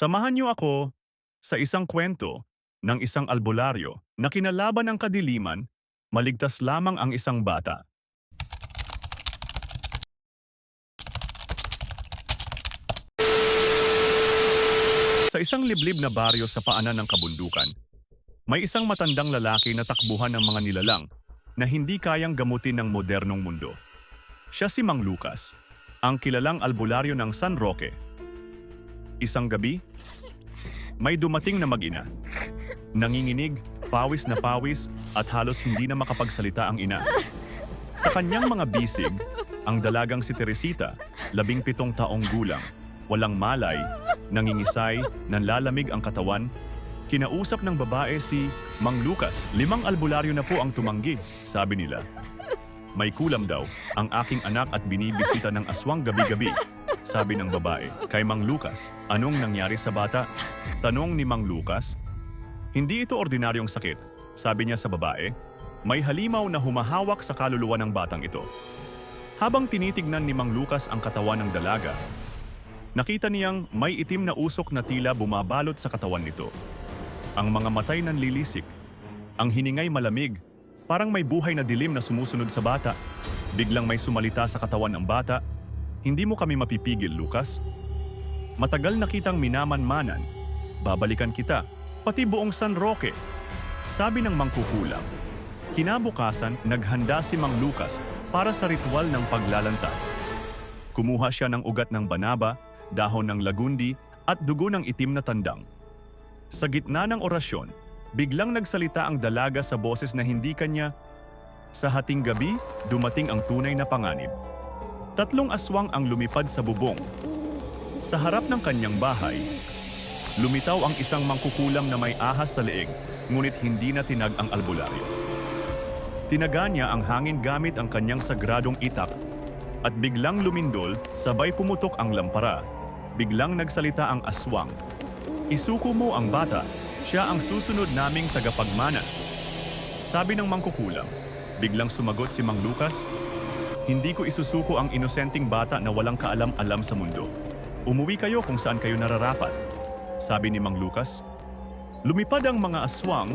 Samahan niyo ako sa isang kwento ng isang albularyo na kinalaban ng kadiliman, maligtas lamang ang isang bata. Sa isang liblib na baryo sa paanan ng kabundukan, may isang matandang lalaki na takbuhan ng mga nilalang na hindi kayang gamutin ng modernong mundo. Siya si Mang Lucas, ang kilalang albularyo ng San Roque. Isang gabi, may dumating na mag-ina. Nanginginig, pawis na pawis at halos hindi na makapagsalita ang ina. Sa kanyang mga bisig, ang dalagang si Teresita, labing pitong taong gulang, walang malay, nangingisay, nanlalamig ang katawan, kinausap ng babae si Mang Lucas. Limang albularyo na po ang tumanggi, sabi nila. May kulam daw, ang aking anak at binibisita ng aswang gabi-gabi. Sabi ng babae, kay Mang Lucas, anong nangyari sa bata? Tanong ni Mang Lucas, hindi ito ordinaryong sakit, sabi niya sa babae. May halimaw na humahawak sa kaluluwa ng batang ito. Habang tinitignan ni Mang Lucas ang katawan ng dalaga, nakita niyang may itim na usok na tila bumabalot sa katawan nito. Ang mga matay nanlilisik, ang hiningay malamig, parang may buhay na dilim na sumusunod sa bata. Biglang may sumalita sa katawan ng bata, Hindi mo kami mapipigil, Lucas. Matagal na kitang minamanmanan. Babalikan kita, pati buong San Roque. Sabi ng mangkukulam. Kinabukasan, naghanda si Mang Lucas para sa ritual ng paglalantad. Kumuha siya ng ugat ng banaba, dahon ng lagundi at dugo ng itim na tandang. Sa gitna ng orasyon, biglang nagsalita ang dalaga sa boses na hindi kanya. Sa hating gabi, dumating ang tunay na panganib. Tatlong aswang ang lumipad sa bubong. Sa harap ng kanyang bahay, lumitaw ang isang mangkukulam na may ahas sa leeg, ngunit hindi na tinag ang albularyo. Tinaga niya ang hangin gamit ang kanyang sagradong itak at biglang lumindol, sabay pumutok ang lampara. Biglang nagsalita ang aswang. Isuko mo ang bata, siya ang susunod naming tagapagmana. Sabi ng mangkukulam, biglang sumagot si Mang Lucas, Hindi ko isusuko ang inosenteng bata na walang kaalam-alam sa mundo. Umuwi kayo kung saan kayo nararapat. Sabi ni Mang Lucas, Lumipad ang mga aswang,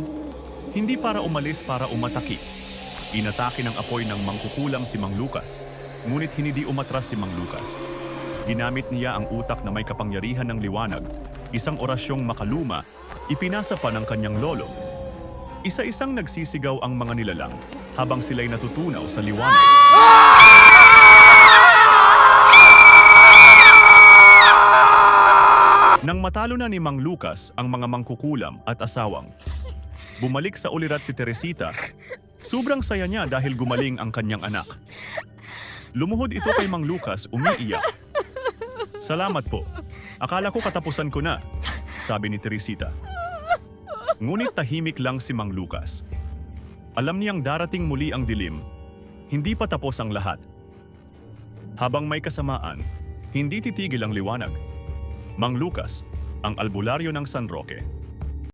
hindi para umalis para umataki. Inatake ng apoy ng mangkukulam si Mang Lucas, ngunit hindi umatras si Mang Lucas. Ginamit niya ang utak na may kapangyarihan ng liwanag, isang orasyong makaluma, ipinasa pa ng kanyang lolo. Isa-isang nagsisigaw ang mga nilalang habang sila'y natutunaw sa liwanag. Nang matalo na ni Mang Lucas ang mga mangkukulam at asawang, bumalik sa ulirat si Teresita. Sobrang saya niya dahil gumaling ang kanyang anak. Lumuhod ito kay Mang Lucas umiiyak. Salamat po. Akala ko katapusan ko na, sabi ni Teresita. Ngunit tahimik lang si Mang Lucas. Alam niyang darating muli ang dilim. Hindi pa tapos ang lahat. Habang may kasamaan, hindi titigil ang liwanag. Mang Lucas, ang albularyo ng San Roque,